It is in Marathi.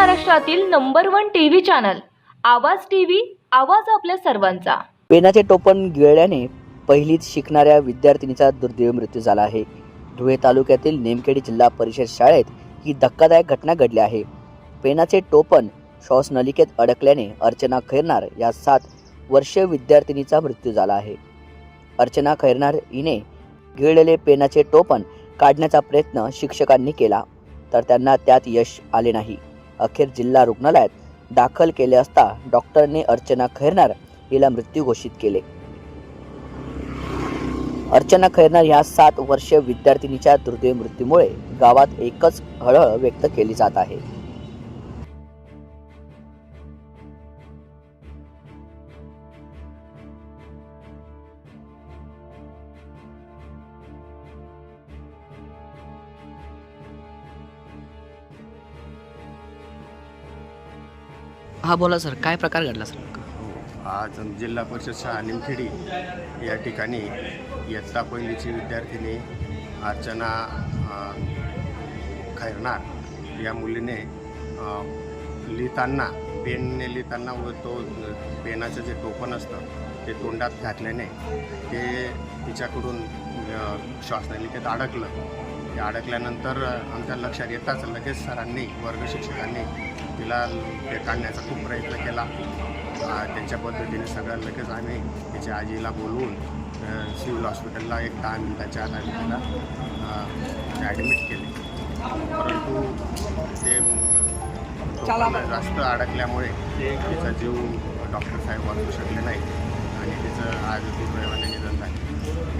महाराष्ट्रातील number one TV channel Awaaz TV Awaaz आपल्या सर्वांचा. पेनाचे टोपण गिळल्याने पहिलीच शिकणाऱ्या विद्यार्थिनीचा दुर्दैवी मृत्यू झाला आहे. धुळे तालुक्यातील नेमखेडी जिल्हा परिषद शाळेत ही धक्कादायक घटना घडली आहे. पेनाचे टोपण श्वासनलिकेत अडकल्याने अर्चना खैरनार या सात वर्षीय विद्यार्थिनीचा मृत्यू झाला आहे. अर्चना खैरनार हिने गिळलेले पेनाचे टोपण काढण्याचा प्रयत्न शिक्षकांनी केला तर त्यांना त्यात यश आले नाही. अखेर जिल्हा रुग्णालयात दाखल केले असता डॉक्टरने अर्चना खैरनार हिला मृत्यू घोषित केले. अर्चना खैरनार ह्या सात वर्षीय विद्यार्थिनीच्या दुर्दैव मृत्यूमुळे गावात एकच हळहळ व्यक्त केली जात आहे. हा बोला सर काय प्रकार घडला सर? हो, आज जिल्हा परिषद शाळा निमखेडी या ठिकाणी इयत्ता पहिलीची विद्यार्थिनी अर्चना खैरनार या मुलीने लिहिताना पेनने लिहिताना व तो पेनाचं जे टोपण असतं ते तोंडात घातल्याने ते तिच्याकडून अ, श्वासनलिकेत अडकलं. ते अडकल्यानंतर आमच्या लक्षात येताच लगेच सरांनी वर्ग शिक्षकांनी तिला ते काढण्याचा खूप प्रयत्न केला. त्यांच्या पद्धतीने सगळ्या लगेच आम्ही तिच्या आजीला बोलवून सिव्हिल हॉस्पिटलला एक दहा मिनिटाच्या आत आम्ही तिला ॲडमिट केले. परंतु ते जास्त अडकल्यामुळे तिचा जीव डॉक्टर साहेब वाचू शकले नाही आणि तिचं आज दुर्दैवाने निधन झाले.